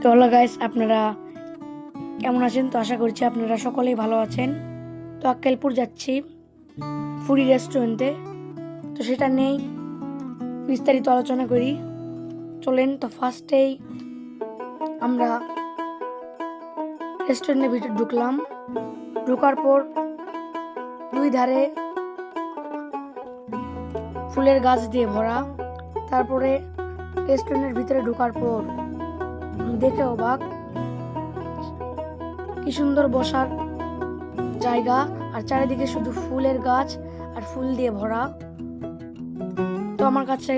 তো হলো গাইস আপনারা কেমন আছেন? তো আশা করছি আপনারা সকলেই ভালো আছেন। তো আক্কেলপুর যাচ্ছি ফুডি রেস্টুরেন্টে তো সেটা নেই বিস্তারিত আলোচনা করি। চলেন, তো ফার্স্টেই আমরা রেস্টুরেন্টের ভিতরে ঢুকলাম। ঢুকার পর দুই ধারে ফুলের গাছ দিয়ে ভরা। তারপরে রেস্টুরেন্টের ভিতরে ঢোকার পর দেখে অবাক। কি সুন্দর বসার জায়গা আর চারিদিকে শুধু ফুলের গাছ আর ফুল দিয়ে ভরা। তো আমার কাছে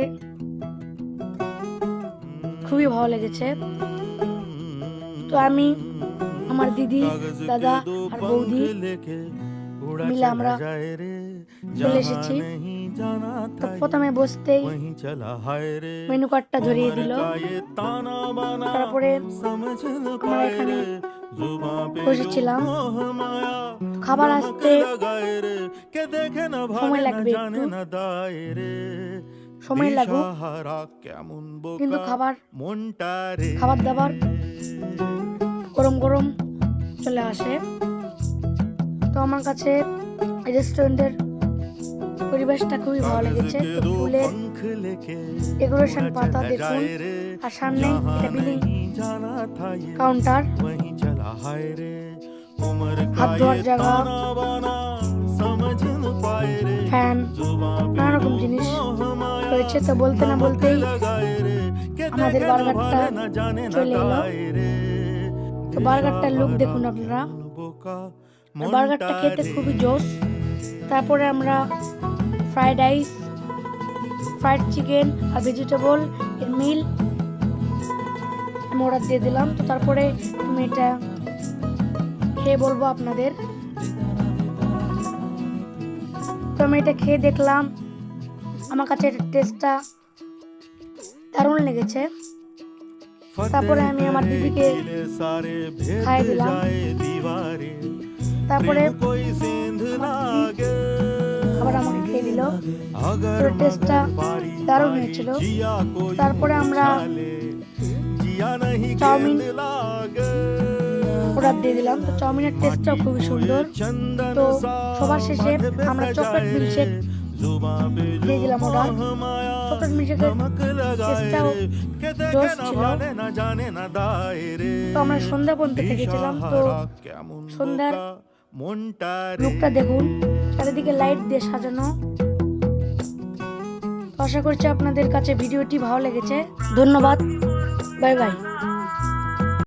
খুবই ভালো লেগেছে। তো আমি আমার দিদি দাদা আর বৌদি মিলে আমরা চলে এসেছি। তো প্রথমে বসতেই মেনু কার্ডটা ধরিয়ে দিল। তারপরে আমরা এখানে বসেছিলাম। খাবার আসতে সময় লাগবে সময় লাগুক কিন্তু খাবার খাবার দাবার গরম গরম চলে আসে। তো আমার কাছে রেস্টুরেন্টের পরিবেশটা খুবই ভালো লেগেছে। ফুলের ডেকোরেশন পাতা দেখুন। আর সামনে এটা বিলিং কাউন্টার। হাত ধোয়ার জায়গা। ফ্যান নানা রকম জিনিস রয়েছে তো বলতে না বলতেই আমাদের বার্গারটা চলে এলো। তো বার্গারটার লুক দেখুন আপনারা। বার্গারটা খেতে খুবই জোস। তারপরে আমরা ফ্রাইড রাইস ফ্রাইড চিকেন আর ভেজিটেবল এর মিল অর্ডার দিয়ে দিলাম। তো তারপরে আমি এটা খেয়ে বলব আপনাদের। তো আমি এটা খেয়ে দেখলাম। আমার কাছে টেস্টটা দারুণ লেগেছে। তারপরে আমি আমার দিদিকে খাইয়ে দিলাম। তারপরে আবার দিল তো টেস্টটা দারুণ হয়েছিল। তারপরে আমরা চাউমিন অর্ডার দিয়ে দিলাম। তো চাউমিনের টেস্টটাও খুবই সুন্দর। তো সবার শেষে আমরা চকলেট মিল্কশেক দিয়ে দিলাম অর্ডার চকলেট মিল্কশেকের টেস্টটাও জোস ছিল। তো আমরা সন্ধ্যা পর্যন্ত থেকেছিলাম। তো সন্ধ্যার লুকটা দেখুন, চারিদিকে লাইট দিয়ে সাজানো। আশা করছি আপনাদের কাছে ভিডিওটি ভালো লেগেছে। ধন্যবাদ বাই বাই